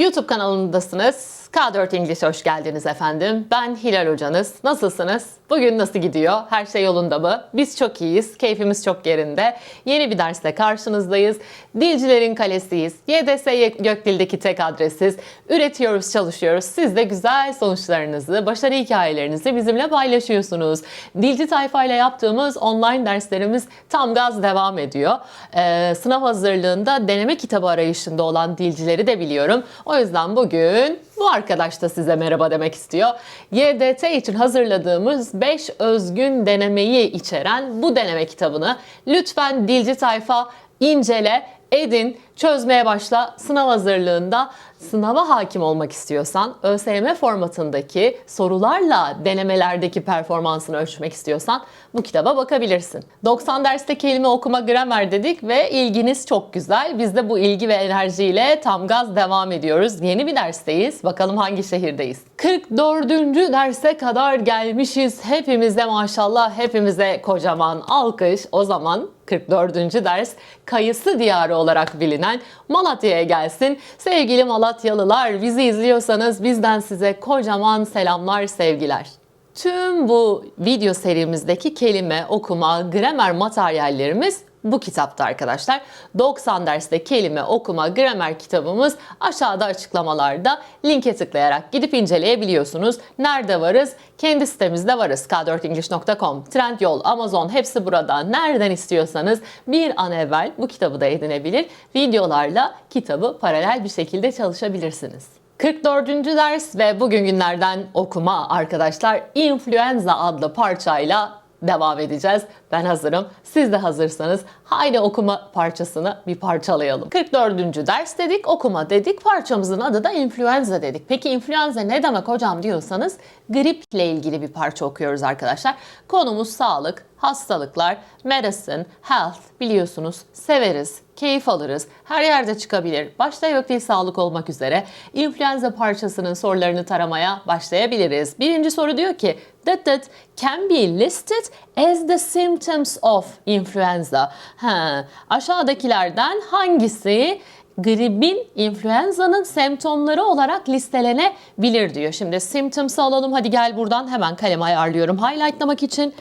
YouTube kanalındasınız. K4 English hoş geldiniz efendim. Ben Hilal hocanız. Nasılsınız? Bugün nasıl gidiyor? Her şey yolunda mı? Biz çok iyiyiz. Keyfimiz çok yerinde. Yeni bir dersle karşınızdayız. Dilcilerin kalesiyiz. YDS Gökdil'deki tek adresiz. Üretiyoruz, çalışıyoruz. Siz de güzel sonuçlarınızı, başarı hikayelerinizi bizimle paylaşıyorsunuz. Dilci tayfayla yaptığımız online derslerimiz tam gaz devam ediyor. Ee, sınav hazırlığında deneme kitabı arayışında olan dilcileri de biliyorum. O yüzden bugün bu arkadaş da size merhaba demek istiyor. YDT için hazırladığımız 5 özgün denemeyi içeren bu deneme kitabını lütfen dilci tayfa incele, edin, çözmeye başla. Sınav hazırlığında sınava hakim olmak istiyorsan, ÖSYM formatındaki sorularla denemelerdeki performansını ölçmek istiyorsan bu kitaba bakabilirsin. 90 derste kelime okuma gramer dedik ve ilginiz çok güzel. Biz de bu ilgi ve enerjiyle tam gaz devam ediyoruz. Yeni bir dersteyiz. Bakalım hangi şehirdeyiz? 44. derse kadar gelmişiz. Hepimize maşallah, hepimize kocaman alkış. O zaman 44. ders kayısı diyarı olarak bilinen Malatya'ya gelsin. Sevgili Malatyalılar bizi izliyorsanız bizden size kocaman selamlar, sevgiler. Tüm bu video serimizdeki kelime, okuma, gramer materyallerimiz bu kitapta arkadaşlar. 90 derste kelime, okuma, gramer kitabımız aşağıda açıklamalarda linke tıklayarak gidip inceleyebiliyorsunuz. Nerede varız? Kendi sitemizde varız. k4english.com, Trendyol, Amazon hepsi burada. Nereden istiyorsanız bir an evvel bu kitabı da edinebilir. Videolarla kitabı paralel bir şekilde çalışabilirsiniz. 44. ders ve bugün günlerden okuma arkadaşlar influenza adlı parçayla devam edeceğiz. Ben hazırım. Siz de hazırsanız haydi okuma parçasını bir parçalayalım. 44. ders dedik, okuma dedik. Parçamızın adı da influenza dedik. Peki influenza ne demek hocam diyorsanız griple ilgili bir parça okuyoruz arkadaşlar. Konumuz sağlık, hastalıklar, medicine, health biliyorsunuz severiz, keyif alırız. Her yerde çıkabilir. Başta yok değil sağlık olmak üzere. İnfluenza parçasının sorularını taramaya başlayabiliriz. Birinci soru diyor ki that that can be listed as the symptoms of influenza. Ha, aşağıdakilerden hangisi gripin influenza'nın semptomları olarak listelenebilir diyor. Şimdi symptoms'ı alalım. Hadi gel buradan hemen kalemi ayarlıyorum highlightlamak için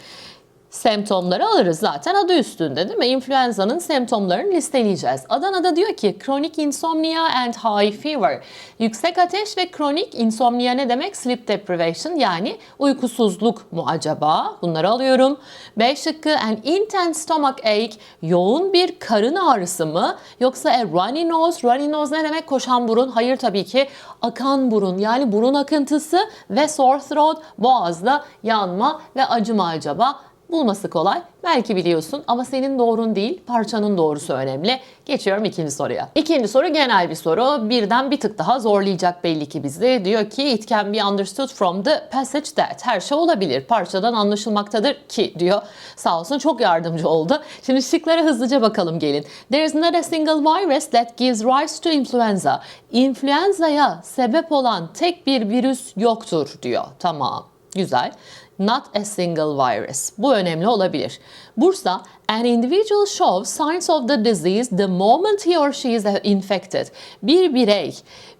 semptomları alırız zaten adı üstünde değil mi? İnfluenza'nın semptomlarını listeleyeceğiz. Adana'da diyor ki kronik insomnia and high fever. Yüksek ateş ve kronik insomnia ne demek? Sleep deprivation yani uykusuzluk mu acaba? Bunları alıyorum. B şıkkı an intense stomach ache. Yoğun bir karın ağrısı mı? Yoksa a runny nose. Runny nose ne demek? Koşan burun. Hayır tabii ki akan burun yani burun akıntısı ve sore throat boğazda yanma ve acıma acaba? Bulması kolay. Belki biliyorsun ama senin doğrun değil, parçanın doğrusu önemli. Geçiyorum ikinci soruya. İkinci soru genel bir soru. Birden bir tık daha zorlayacak belli ki bizi. Diyor ki it can be understood from the passage that. Her şey olabilir. Parçadan anlaşılmaktadır ki diyor. Sağ olsun çok yardımcı oldu. Şimdi şıklara hızlıca bakalım gelin. There is not a single virus that gives rise to influenza. İnfluenza'ya sebep olan tek bir virüs yoktur diyor. Tamam. Güzel. Not a single virus. Bu önemli olabilir. Bursa, an individual shows signs of the disease the moment he or she is infected. Bir birey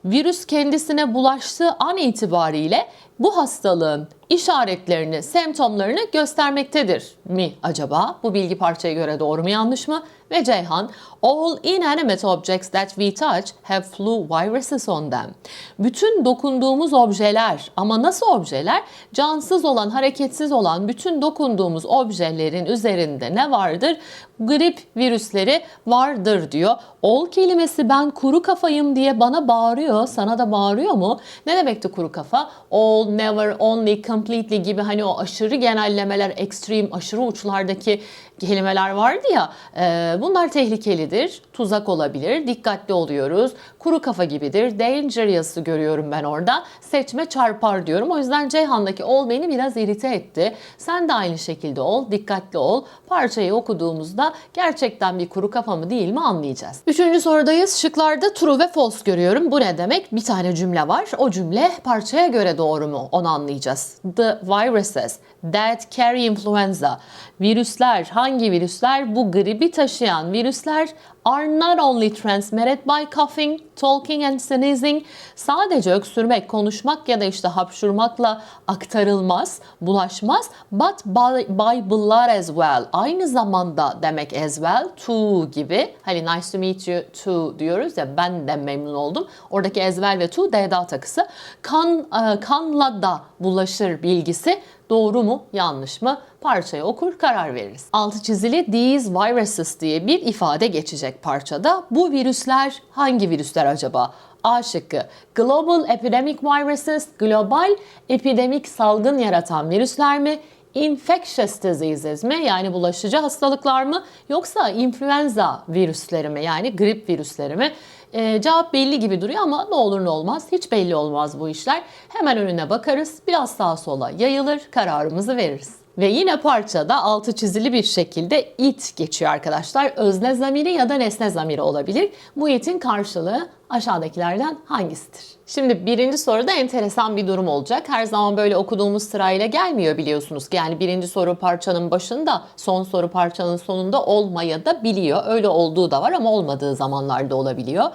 virüs kendisine bulaştığı an itibariyle bu hastalığın işaretlerini, semptomlarını göstermektedir mi acaba? Bu bilgi parçaya göre doğru mu yanlış mı? Ve Ceyhan, all inanimate objects that we touch have flu viruses on them. Bütün dokunduğumuz objeler ama nasıl objeler? Cansız olan, hareketsiz olan bütün dokunduğumuz objelerin üzerinde ne vardır? Grip virüsleri vardır diyor. All kelimesi ben kuru kafayım diye bana bağırıyor. Sana da bağırıyor mu? Ne demekti kuru kafa? All, never, only, completely gibi hani o aşırı genellemeler, extreme, aşırı uçlardaki kelimeler vardı ya. E, bunlar tehlikelidir, tuzak olabilir, dikkatli oluyoruz. Kuru kafa gibidir, dangerous'ı görüyorum ben orada. Seçme çarpar diyorum. O yüzden Ceyhan'daki ol beni biraz irite etti. Sen de aynı şekilde ol, dikkatli ol. Parçayı okuduğumuzda gerçekten bir kuru kafa mı değil mi anlayacağız. Üçüncü sorudayız. Şıklarda true ve false görüyorum. Bu ne demek? Bir tane cümle var. O cümle parçaya göre doğru mu? Onu anlayacağız. The viruses that carry influenza. Virüsler, hangi virüsler? Bu gribi taşıyan virüsler are not only transmitted by coughing, talking and sneezing. Sadece öksürmek, konuşmak ya da işte hapşurmakla aktarılmaz, bulaşmaz. But by, by blood as well. Aynı zamanda demek as well, to gibi. Hani nice to meet you too diyoruz ya ben de memnun oldum. Oradaki as well ve to D'da takısı. Kan, e, kanla da bulaşır bilgisi Doğru mu, yanlış mı? Parçayı okur, karar veririz. Altı çizili these viruses diye bir ifade geçecek parçada. Bu virüsler hangi virüsler acaba? A şıkkı. Global epidemic viruses, global epidemik salgın yaratan virüsler mi? Infectious diseases mi? Yani bulaşıcı hastalıklar mı? Yoksa influenza virüsleri mi? Yani grip virüsleri mi? Ee, cevap belli gibi duruyor ama ne olur ne olmaz. Hiç belli olmaz bu işler. Hemen önüne bakarız. Biraz sağa sola yayılır. Kararımızı veririz. Ve yine parçada altı çizili bir şekilde it geçiyor arkadaşlar. Özne zamiri ya da nesne zamiri olabilir. Bu itin karşılığı aşağıdakilerden hangisidir? Şimdi birinci soruda enteresan bir durum olacak. Her zaman böyle okuduğumuz sırayla gelmiyor biliyorsunuz. Yani birinci soru parçanın başında, son soru parçanın sonunda olmaya da biliyor. Öyle olduğu da var ama olmadığı zamanlarda olabiliyor.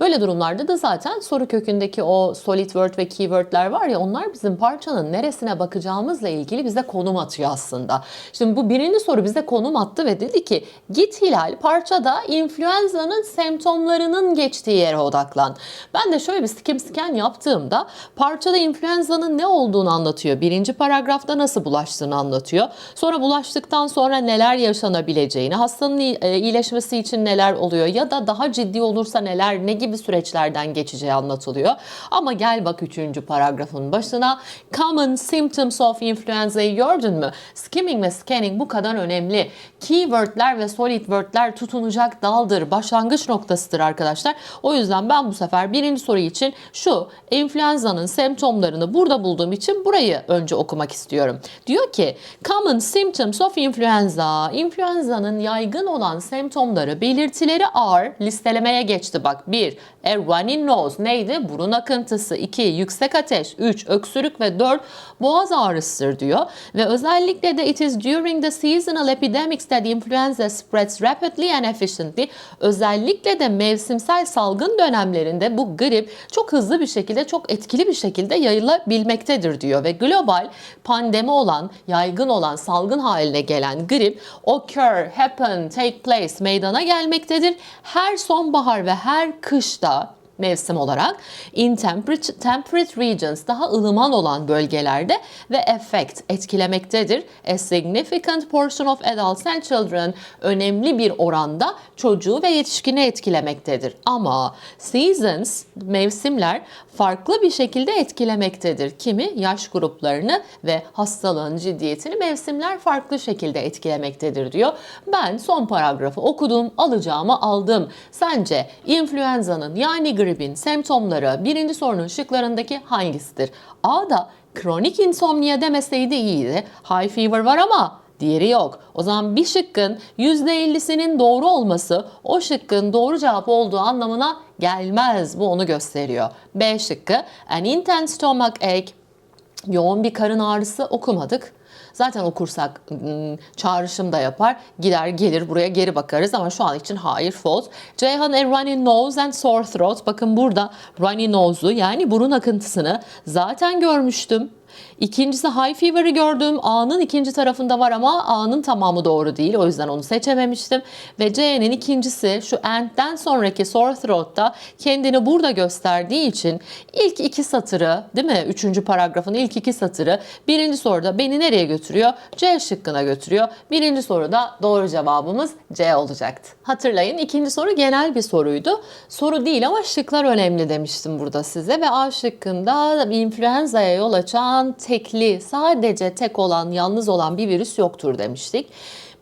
Böyle durumlarda da zaten soru kökündeki o solid word ve keywordler var ya onlar bizim parçanın neresine bakacağımızla ilgili bize konum atıyor aslında. Şimdi bu birinci soru bize konum attı ve dedi ki git Hilal parçada influenza'nın semptomlarının geçtiği yere odaklan. Ben de şöyle bir skim scan yaptığımda parçada influenza'nın ne olduğunu anlatıyor. Birinci paragrafta nasıl bulaştığını anlatıyor. Sonra bulaştıktan sonra neler yaşanabileceğini, hastanın e, iyileşmesi için neler oluyor ya da daha ciddi olursa neler, ne gibi süreçlerden geçeceği anlatılıyor. Ama gel bak üçüncü paragrafın başına common symptoms of influenza'yı gördün mü? Skimming ve scanning bu kadar önemli. Keywordler ve solid wordler tutunacak daldır. Başlangıç noktasıdır arkadaşlar. O yüzden ben bu sefer birinci soru için şu influenza'nın semptomlarını burada bulduğum için burayı önce okumak istiyorum. Diyor ki common symptoms of influenza. Influenza'nın yaygın olan semptomları, belirtileri are listelemeye geçti bak. 1. A runny nose neydi? Burun akıntısı. 2. Yüksek ateş. 3. Öksürük ve 4. Boğaz ağrısıdır diyor. Ve özellikle de it is during the seasonal epidemics that influenza spreads rapidly and efficiently. Özellikle de mevsimsel salgın dönemlerinde bu grip çok hızlı bir şekilde, çok etkili bir şekilde yayılabilmektedir diyor. Ve global pandemi olan, yaygın olan, salgın haline gelen grip occur, happen, take place meydana gelmektedir. Her sonbahar ve her kışta mevsim olarak in temperate, temperate regions daha ılıman olan bölgelerde ve affect etkilemektedir. A significant portion of adults and children önemli bir oranda çocuğu ve yetişkini etkilemektedir. Ama seasons mevsimler farklı bir şekilde etkilemektedir. Kimi yaş gruplarını ve hastalığın ciddiyetini mevsimler farklı şekilde etkilemektedir diyor. Ben son paragrafı okudum, alacağımı aldım. Sence influenza'nın yani gripin semptomları birinci sorunun şıklarındaki hangisidir? A'da kronik insomnia demeseydi iyiydi. High fever var ama diğeri yok. O zaman bir şıkkın %50'sinin doğru olması o şıkkın doğru cevap olduğu anlamına gelmez. Bu onu gösteriyor. B şıkkı an intense stomach ache yoğun bir karın ağrısı okumadık. Zaten okursak ım, çağrışım da yapar. Gider gelir buraya geri bakarız ama şu an için hayır false. Ceyhan a runny nose and sore throat. Bakın burada runny nose'u yani burun akıntısını zaten görmüştüm. İkincisi high fever'ı gördüm. A'nın ikinci tarafında var ama A'nın tamamı doğru değil. O yüzden onu seçememiştim. Ve C'nin ikincisi şu and'den sonraki sore throat'ta kendini burada gösterdiği için ilk iki satırı değil mi? Üçüncü paragrafın ilk iki satırı birinci soruda beni nereye götürüyor? C şıkkına götürüyor. Birinci soruda doğru cevabımız C olacaktı. Hatırlayın ikinci soru genel bir soruydu. Soru değil ama şıklar önemli demiştim burada size ve A şıkkında influenza'ya yol açan tekli, sadece tek olan, yalnız olan bir virüs yoktur demiştik.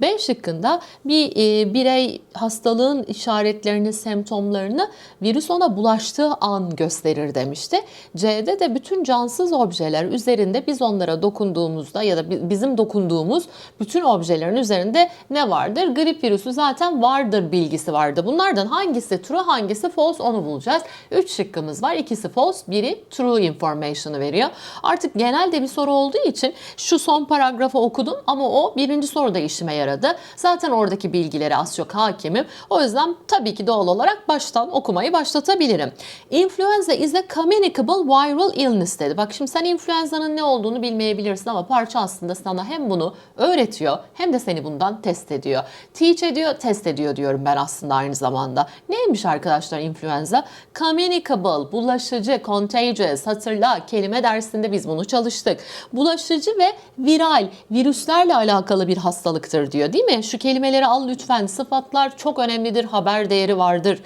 B şıkkında bir e, birey hastalığın işaretlerini, semptomlarını virüs ona bulaştığı an gösterir demişti. C'de de bütün cansız objeler üzerinde biz onlara dokunduğumuzda ya da bi- bizim dokunduğumuz bütün objelerin üzerinde ne vardır? Grip virüsü zaten vardır bilgisi vardı. Bunlardan hangisi true, hangisi false onu bulacağız. 3 şıkkımız var. İkisi false, biri true information'ı veriyor. Artık genelde bir soru olduğu için şu son paragrafı okudum ama o birinci soruda işime yaradı yaradı. Zaten oradaki bilgilere az çok hakimim. O yüzden tabii ki doğal olarak baştan okumayı başlatabilirim. Influenza is a communicable viral illness dedi. Bak şimdi sen influenza'nın ne olduğunu bilmeyebilirsin ama parça aslında sana hem bunu öğretiyor hem de seni bundan test ediyor. Teach ediyor, test ediyor diyorum ben aslında aynı zamanda. Neymiş arkadaşlar influenza? Communicable, bulaşıcı, contagious. Hatırla kelime dersinde biz bunu çalıştık. Bulaşıcı ve viral, virüslerle alakalı bir hastalıktır diyor değil mi? Şu kelimeleri al lütfen. Sıfatlar çok önemlidir, haber değeri vardır.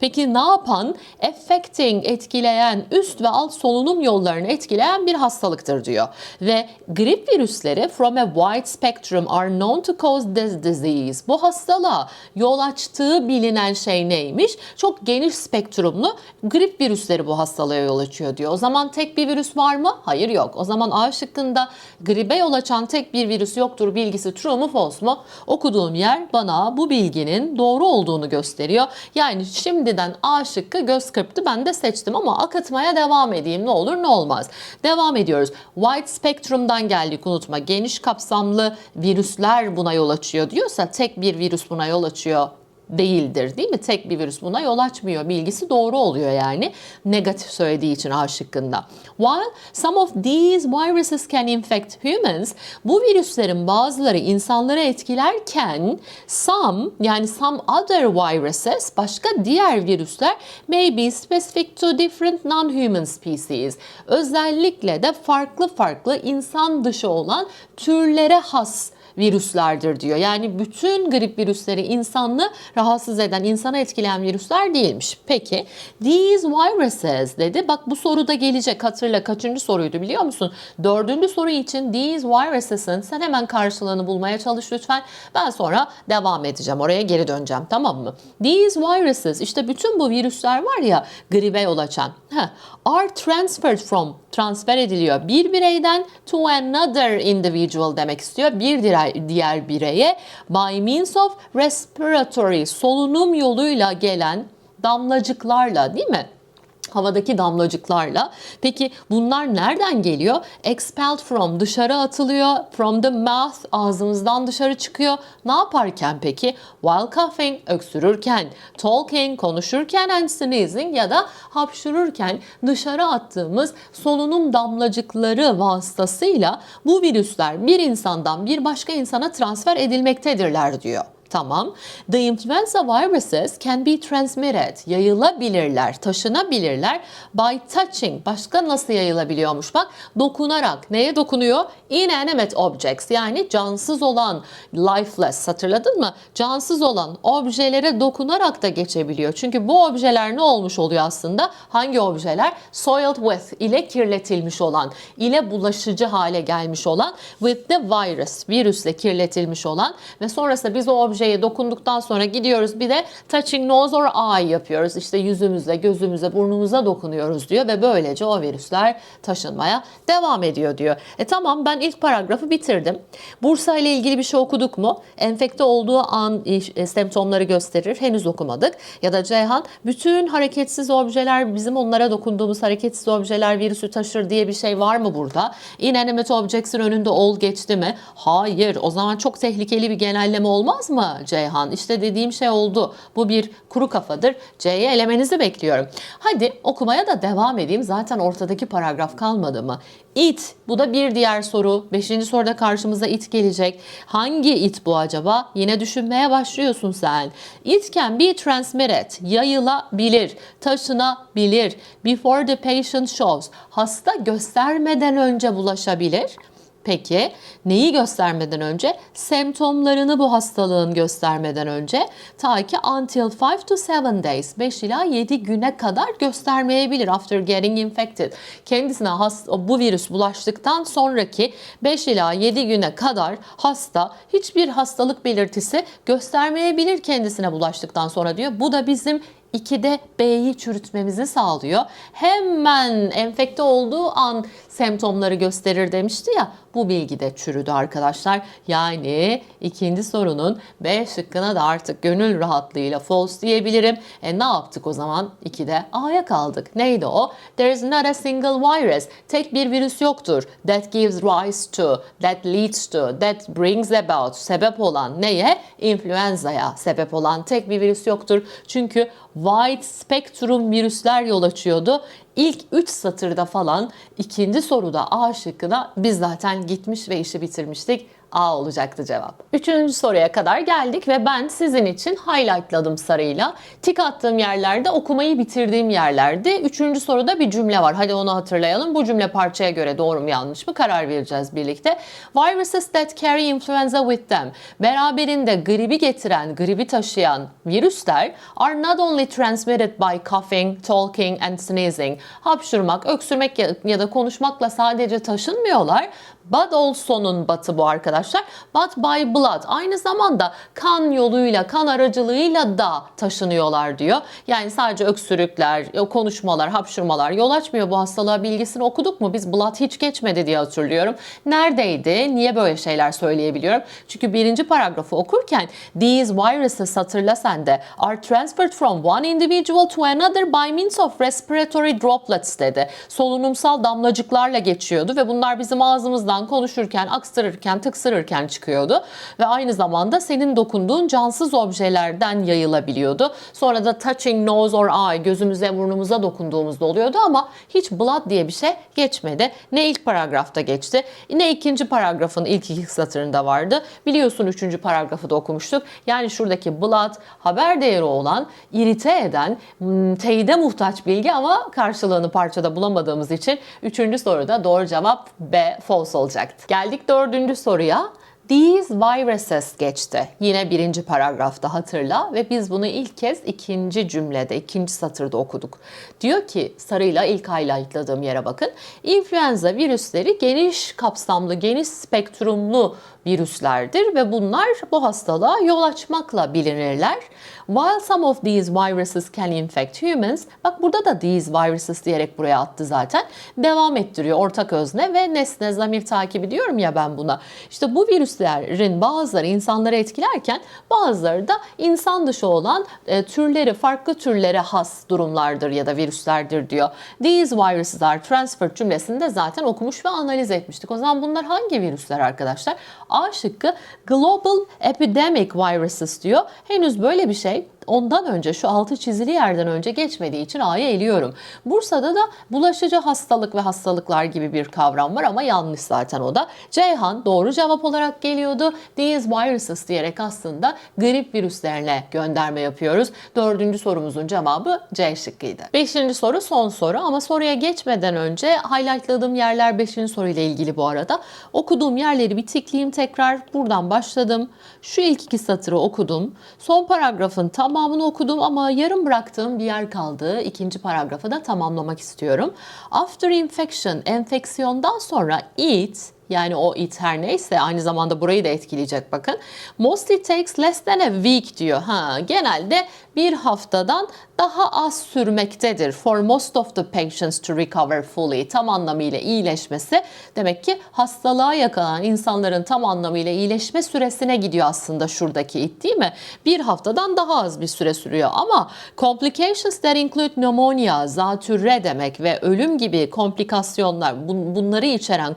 Peki ne yapan? Affecting, etkileyen, üst ve alt solunum yollarını etkileyen bir hastalıktır diyor. Ve grip virüsleri from a wide spectrum are known to cause this disease. Bu hastalığa yol açtığı bilinen şey neymiş? Çok geniş spektrumlu grip virüsleri bu hastalığa yol açıyor diyor. O zaman tek bir virüs var mı? Hayır yok. O zaman A şıkkında gribe yol açan tek bir virüs yoktur bilgisi true mu false mu? Okuduğum yer bana bu bilginin doğru olduğunu gösteriyor. Yani şimdiden A şıkkı göz kırptı ben de seçtim ama akıtmaya devam edeyim ne olur ne olmaz. Devam ediyoruz. Wide spektrumdan geldik unutma. Geniş kapsamlı virüsler buna yol açıyor diyorsa tek bir virüs buna yol açıyor değildir değil mi? Tek bir virüs buna yol açmıyor. Bilgisi doğru oluyor yani. Negatif söylediği için A şıkkında. While some of these viruses can infect humans, bu virüslerin bazıları insanları etkilerken some yani some other viruses başka diğer virüsler may be specific to different non-human species. Özellikle de farklı farklı insan dışı olan türlere has virüslerdir diyor. Yani bütün grip virüsleri insanlı rahatsız eden, insana etkileyen virüsler değilmiş. Peki these viruses dedi. Bak bu soruda gelecek. Hatırla kaçıncı soruydu biliyor musun? Dördüncü soru için these viruses'ın sen hemen karşılığını bulmaya çalış lütfen. Ben sonra devam edeceğim. Oraya geri döneceğim tamam mı? These viruses işte bütün bu virüsler var ya gribe yol açan. Heh, are transferred from transfer ediliyor bir bireyden to another individual demek istiyor. Bir diğer, diğer bireye by means of respiratory solunum yoluyla gelen damlacıklarla değil mi? Havadaki damlacıklarla. Peki bunlar nereden geliyor? Expelled from dışarı atılıyor. From the mouth ağzımızdan dışarı çıkıyor. Ne yaparken peki? While coughing öksürürken, talking konuşurken and sneezing ya da hapşırırken dışarı attığımız solunum damlacıkları vasıtasıyla bu virüsler bir insandan bir başka insana transfer edilmektedirler diyor. Tamam. The influenza viruses can be transmitted. Yayılabilirler, taşınabilirler by touching. Başka nasıl yayılabiliyormuş bak? Dokunarak. Neye dokunuyor? Inanimate objects yani cansız olan, lifeless hatırladın mı? Cansız olan objelere dokunarak da geçebiliyor. Çünkü bu objeler ne olmuş oluyor aslında? Hangi objeler? Soiled with ile kirletilmiş olan, ile bulaşıcı hale gelmiş olan, with the virus, virüsle kirletilmiş olan ve sonrasında biz o objeye dokunduktan sonra gidiyoruz bir de touching nose or eye yapıyoruz. İşte yüzümüze, gözümüze, burnumuza dokunuyoruz diyor ve böylece o virüsler taşınmaya devam ediyor diyor. E tamam ben ilk paragrafı bitirdim. Bursa ile ilgili bir şey okuduk mu? Enfekte olduğu an e, semptomları gösterir. Henüz okumadık. Ya da Ceyhan bütün hareketsiz objeler bizim onlara dokunduğumuz hareketsiz objeler virüsü taşır diye bir şey var mı burada? Inanimate objects'in önünde ol geçti mi? Hayır. O zaman çok tehlikeli bir genelleme olmaz mı Ceyhan? İşte dediğim şey oldu. Bu bir kuru kafadır. C'ye elemenizi bekliyorum. Hadi okumaya da devam edeyim. Zaten ortadaki paragraf kalmadı mı? It. Bu da bir diğer soru. Beşinci soruda karşımıza it gelecek. Hangi it bu acaba? Yine düşünmeye başlıyorsun sen. It can be transmitted. Yayılabilir. Taşınabilir. Before the patient shows. Hasta göstermeden önce bulaşabilir. Peki neyi göstermeden önce? Semptomlarını bu hastalığın göstermeden önce ta ki until 5 to 7 days 5 ila 7 güne kadar göstermeyebilir after getting infected. Kendisine hasta, bu virüs bulaştıktan sonraki 5 ila 7 güne kadar hasta hiçbir hastalık belirtisi göstermeyebilir kendisine bulaştıktan sonra diyor. Bu da bizim 2'de B'yi çürütmemizi sağlıyor. Hemen enfekte olduğu an semptomları gösterir demişti ya bu bilgi de çürüdü arkadaşlar. Yani ikinci sorunun B şıkkına da artık gönül rahatlığıyla false diyebilirim. E ne yaptık o zaman? 2'de A'ya kaldık. Neydi o? There is not a single virus. Tek bir virüs yoktur. That gives rise to, that leads to, that brings about. Sebep olan neye? İnfluenza'ya sebep olan tek bir virüs yoktur. Çünkü wide spectrum virüsler yol açıyordu. İlk 3 satırda falan ikinci soruda A şıkkına biz zaten gitmiş ve işi bitirmiştik. A olacaktı cevap. Üçüncü soruya kadar geldik ve ben sizin için highlightladım sarıyla. Tik attığım yerlerde okumayı bitirdiğim yerlerde. Üçüncü soruda bir cümle var. Hadi onu hatırlayalım. Bu cümle parçaya göre doğru mu yanlış mı karar vereceğiz birlikte. Viruses that carry influenza with them. Beraberinde gribi getiren, gribi taşıyan virüsler are not only transmitted by coughing, talking and sneezing. Hapşurmak, öksürmek ya- da konuşmakla sadece taşınmıyorlar. But also'nun batı bu arkadaşlar. But by blood. Aynı zamanda kan yoluyla, kan aracılığıyla da taşınıyorlar diyor. Yani sadece öksürükler, o konuşmalar, hapşurmalar yol açmıyor bu hastalığa bilgisini okuduk mu? Biz blood hiç geçmedi diye hatırlıyorum. Neredeydi? Niye böyle şeyler söyleyebiliyorum? Çünkü birinci paragrafı okurken these viruses hatırla sen de are transferred from one individual to another by means of respiratory droplets dedi. Solunumsal damlacıklarla geçiyordu ve bunlar bizim ağzımızdan konuşurken, aksırırken, tıksırırken çıkıyordu. Ve aynı zamanda senin dokunduğun cansız objelerden yayılabiliyordu. Sonra da touching nose or eye gözümüze burnumuza dokunduğumuzda oluyordu ama hiç blood diye bir şey geçmedi. Ne ilk paragrafta geçti ne ikinci paragrafın ilk iki satırında vardı. Biliyorsun üçüncü paragrafı da okumuştuk. Yani şuradaki blood haber değeri olan, irite eden, hmm, teyide muhtaç bilgi ama karşılığını parçada bulamadığımız için üçüncü soruda doğru cevap B false olacaktı. Geldik dördüncü soruya. These viruses geçti. Yine birinci paragrafta hatırla ve biz bunu ilk kez ikinci cümlede, ikinci satırda okuduk. Diyor ki sarıyla ilk highlightladığım yere bakın. İnfluenza virüsleri geniş kapsamlı, geniş spektrumlu virüslerdir ve bunlar bu hastalığa yol açmakla bilinirler. While some of these viruses can infect humans, bak burada da these viruses diyerek buraya attı zaten. Devam ettiriyor ortak özne ve nesne zamir takibi diyorum ya ben buna. İşte bu virüslerin bazıları insanları etkilerken bazıları da insan dışı olan e, türleri, farklı türlere has durumlardır ya da virüslerdir diyor. These viruses are transferred cümlesinde zaten okumuş ve analiz etmiştik. O zaman bunlar hangi virüsler arkadaşlar? A şıkkı Global Epidemic Viruses diyor. Henüz böyle bir şey ondan önce şu altı çizili yerden önce geçmediği için A'ya eliyorum. Bursa'da da bulaşıcı hastalık ve hastalıklar gibi bir kavram var ama yanlış zaten o da. Ceyhan doğru cevap olarak geliyordu. These viruses diyerek aslında grip virüslerine gönderme yapıyoruz. Dördüncü sorumuzun cevabı C şıkkıydı. Beşinci soru son soru ama soruya geçmeden önce highlightladığım yerler beşinci soruyla ilgili bu arada. Okuduğum yerleri bir tikleyeyim tekrar. Buradan başladım. Şu ilk iki satırı okudum. Son paragrafın tamamını okudum ama yarım bıraktığım bir yer kaldı. İkinci paragrafı da tamamlamak istiyorum. After infection, enfeksiyondan sonra eat yani o it her neyse aynı zamanda burayı da etkileyecek bakın. Mostly takes less than a week diyor. Ha, genelde bir haftadan daha az sürmektedir. For most of the patients to recover fully. Tam anlamıyla iyileşmesi demek ki hastalığa yakalanan insanların tam anlamıyla iyileşme süresine gidiyor aslında şuradaki it değil mi? Bir haftadan daha az bir süre sürüyor ama complications that include pneumonia, zatürre demek ve ölüm gibi komplikasyonlar bun- bunları içeren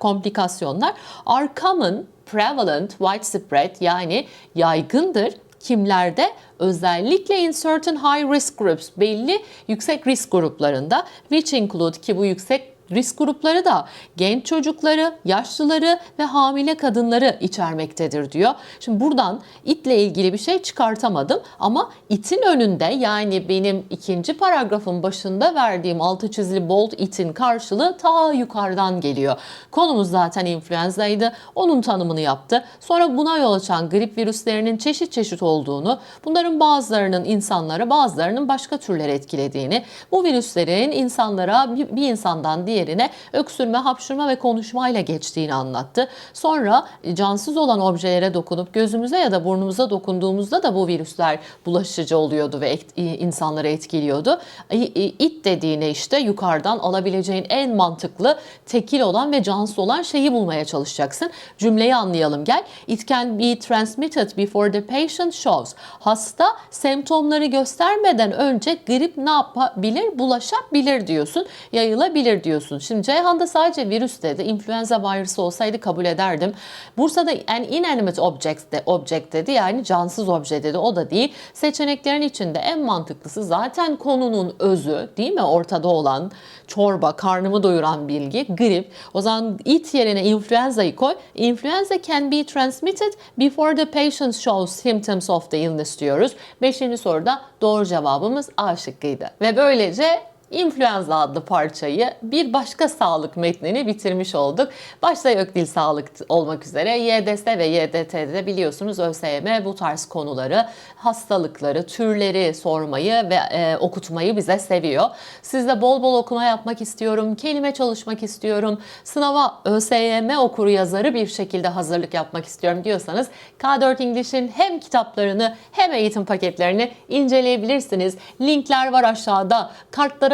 komplikasyonlar are common, prevalent, widespread yani yaygındır kimlerde? Özellikle in certain high risk groups, belli yüksek risk gruplarında, which include ki bu yüksek risk grupları da genç çocukları, yaşlıları ve hamile kadınları içermektedir diyor. Şimdi buradan itle ilgili bir şey çıkartamadım ama itin önünde yani benim ikinci paragrafın başında verdiğim altı çizili bold itin karşılığı ta yukarıdan geliyor. Konumuz zaten influenza'ydı. Onun tanımını yaptı. Sonra buna yol açan grip virüslerinin çeşit çeşit olduğunu, bunların bazılarının insanlara, bazılarının başka türleri etkilediğini, bu virüslerin insanlara bir insandan diğer yerine öksürme, hapşırma ve konuşmayla geçtiğini anlattı. Sonra e, cansız olan objelere dokunup gözümüze ya da burnumuza dokunduğumuzda da bu virüsler bulaşıcı oluyordu ve insanları etkiliyordu. İ- i- It dediğine işte yukarıdan alabileceğin en mantıklı tekil olan ve cansız olan şeyi bulmaya çalışacaksın. Cümleyi anlayalım gel. It can be transmitted before the patient shows. Hasta semptomları göstermeden önce grip ne yapabilir? Bulaşabilir diyorsun. Yayılabilir diyorsun. Şimdi Ceyhan'da sadece virüs dedi. İnfluenza virüsü olsaydı kabul ederdim. Bursa'da an inanimate object, de, object dedi. Yani cansız obje dedi. O da değil. Seçeneklerin içinde en mantıklısı zaten konunun özü değil mi? Ortada olan çorba, karnımı doyuran bilgi, grip. O zaman it yerine influenza'yı koy. Influenza can be transmitted before the patient shows symptoms of the illness diyoruz. Beşinci soruda doğru cevabımız A şıkkıydı. Ve böylece İnfluenza adlı parçayı bir başka sağlık metnini bitirmiş olduk. Başta yok dil sağlık olmak üzere YDS ve YDT'de biliyorsunuz ÖSYM bu tarz konuları, hastalıkları, türleri sormayı ve e, okutmayı bize seviyor. Siz de bol bol okuma yapmak istiyorum, kelime çalışmak istiyorum, sınava ÖSYM okuru yazarı bir şekilde hazırlık yapmak istiyorum diyorsanız K4 English'in hem kitaplarını hem eğitim paketlerini inceleyebilirsiniz. Linkler var aşağıda.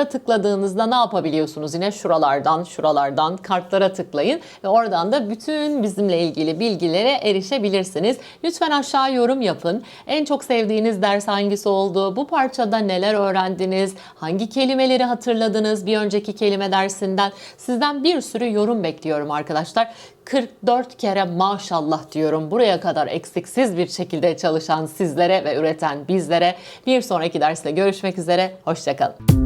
Kartlara tıkladığınızda ne yapabiliyorsunuz? Yine şuralardan, şuralardan kartlara tıklayın ve oradan da bütün bizimle ilgili bilgilere erişebilirsiniz. Lütfen aşağı yorum yapın. En çok sevdiğiniz ders hangisi oldu? Bu parçada neler öğrendiniz? Hangi kelimeleri hatırladınız bir önceki kelime dersinden? Sizden bir sürü yorum bekliyorum arkadaşlar. 44 kere maşallah diyorum buraya kadar eksiksiz bir şekilde çalışan sizlere ve üreten bizlere. Bir sonraki derste görüşmek üzere. Hoşçakalın.